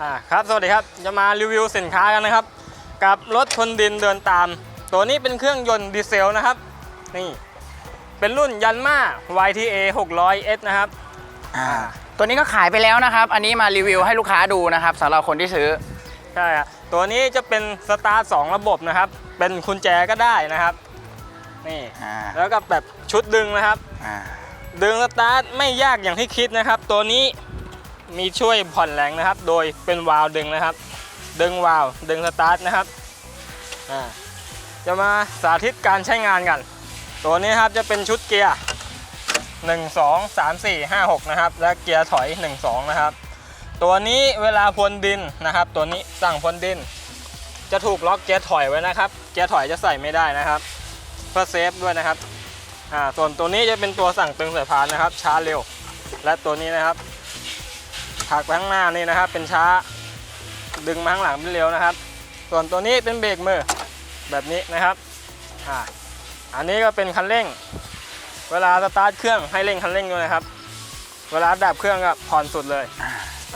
อ่าครับสวัสดีครับจะมารีวิวสินค้ากันนะครับ กับรถทนดินเดินตาม ตัวนี้เป็นเครื่องยนต์ดีเซลนะครับ นี่ เป็นรุ่นยันมา YTA 600S นะครับอ่าตัวนี้ก็ขายไปแล้วนะครับ อันนี้มารีวิวให้ลูกค้าดูนะครับสำหรับคนที่ซื้อใช่ครับตัวนี้จะเป็นสตาร์ทสองระบบนะครับ เป็นกุญแจก็ได้นะครับ นี่อ่าแล้วก็แบบชุดดึงนะครับ อ่าดึงสตาร์ทไม่ยากอย่างที่คิดนะครับ ตัวนี้ มีช่วยผ่อนแรงนะครับ โดยเป็นวาล์วดึงนะครับ ดึงวาล์วดึงสตาร์ทนะครับจะมาสาธิตการใช้งานกัน ตัวนี้ครับจะเป็นชุดเกียร์ 1 2 3 4 5 6 นะครับ และเกียร์ถอย 1 2 นะครับ ตัวนี้เวลาพรวนดินนะครับ ตัวนี้สั่งพรวนดิน จะถูกล็อกเกียร์ถอยไว้นะครับ เกียร์ถอยจะใส่ไม่ได้นะครับเพื่อเซฟด้วยนะครับ อ่า ส่วนตัวนี้จะเป็นตัวสั่งตึงสายพานนะครับ ช้าเร็ว และตัวนี้นะครับ ถักไปข้างหน้านี่นะครับ เป็นช้า ดึงมาข้างหลังเป็นเร็วนะครับ ส่วนตัวนี้เป็นเบรกมือแบบนี้นะครับอ่าอันนี้ก็เป็นคันเร่ง เวลาสตาร์ทเครื่องให้เร่งคันเร่งด้วยนะครับ เวลาดับเครื่องก็ผ่อนสุดเลย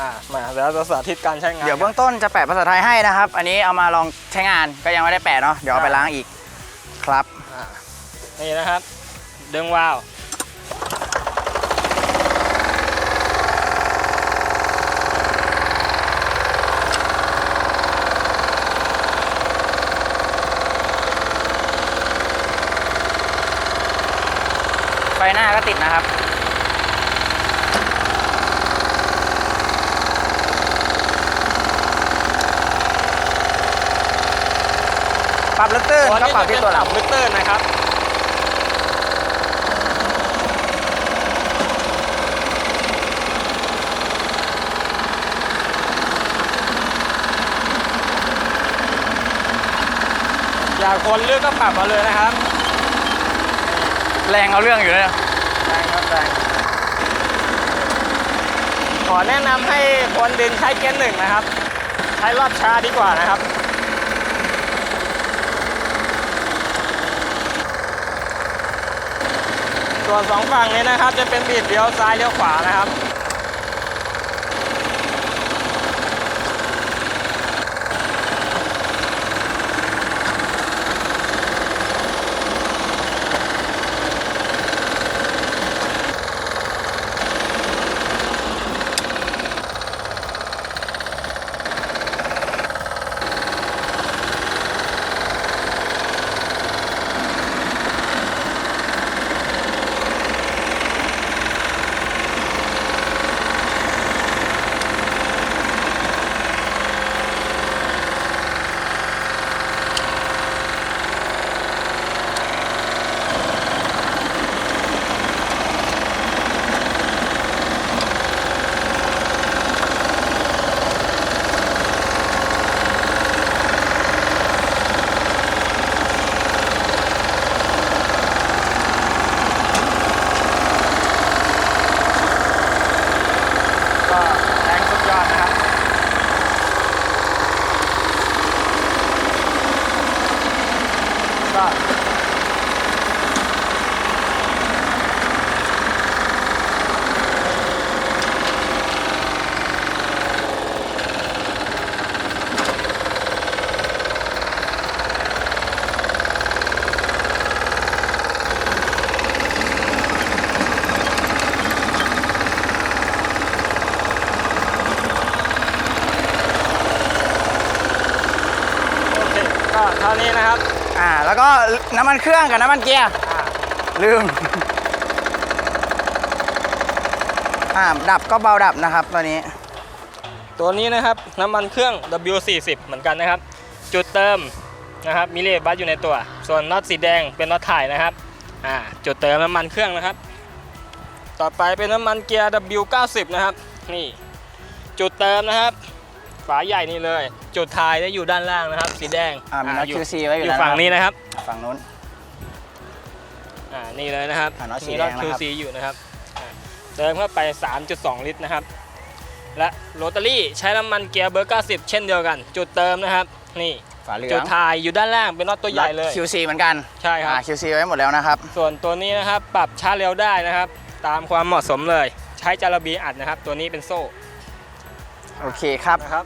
อ่ามาเดี๋ยวจะสาธิตการใช้งาน เดี๋ยวเบื้องต้นจะแปะภาษาไทยให้นะครับ อันนี้เอามาลองใช้งานก็ยังไม่ได้แปะเนาะเดี๋ยวเอาไปล้างอีกครับอ่านี่นะครับ ดึงวาล์ว ไฟหน้าก็ติดนะครับ ปรับลึกตื้นตัวก็นี้ปรับจะเป็ที่นตัวหลังมิเตอร์นะครับ อยากคนเลือกก็ปรับมาเลยนะครับ แรงเอาเรื่องอยู่เลยแรงครับแรงขอแนะนำให้คนดินใช้เกียร์หนึ่งนะครับ ใช้รอบช้าดีกว่านะครับส่วนสองฝั่งนี้นะครับ จะเป็นบีดเลี้ยวซ้ายเลี้ยวขวานะครับ ก็แรงสุดยอดนะครับ ก็โอ เคก็เท่านี้นะครับ อ่า แล้วก็น้ำมันเครื่องกับน้ำมันเกียร์อ่าลืม อ่า ดับก็เบาดับนะครับตัวนี้ ตัวนี้นะครับน้ำมันเครื่อง W40 เหมือนกันนะครับ จุดเติมนะครับมีเลขบัสอยู่ในตัว ส่วนน็อตสีแดงเป็นน็อตถ่ายนะครับ อ่า จุดเติมน้ำมันเครื่องนะครับ ต่อไปเป็นน้ำมันเกียร์ W90 นะครับ นี่ จุดเติมนะครับ ฝาใหญ่นี่เลย จุดถ่ายจะอยู่ด้านล่างนะครับ สีแดงอ่ามีน็อตยู่ QC ไว้อยู่อยู่แล้วฝั่งนะครับนี้นะครับฝั่งนู้น อ่านี่เลยนะครับอ่าน็อตสีมีแดน็องตนะครับ QC อยู่นะครับอ่าเติมเข้าไป 3.2 ลิตรนะครับ และโรตารี่ใช้น้ำมันเกียร์เบอร์90 เช่นเดียวกัน จุดเติมนะครับ นี่ ฝาเหลืจุอดงถ่ายอยู่ด้านล่างเป็นน็อตตัวใหญ่เลย น็อต QC เหมือนกันใช่ครับ อ่า QC ไว้หมดแล้วนะครับ ส่วนตัวนี้นะครับปรับช้าเร็วได้นะครับ ตามความเหมาะสมเลย ใช้จาระบีอัดนะครับ ตัวนี้เป็นโซ่ โอเคครับ นะครับ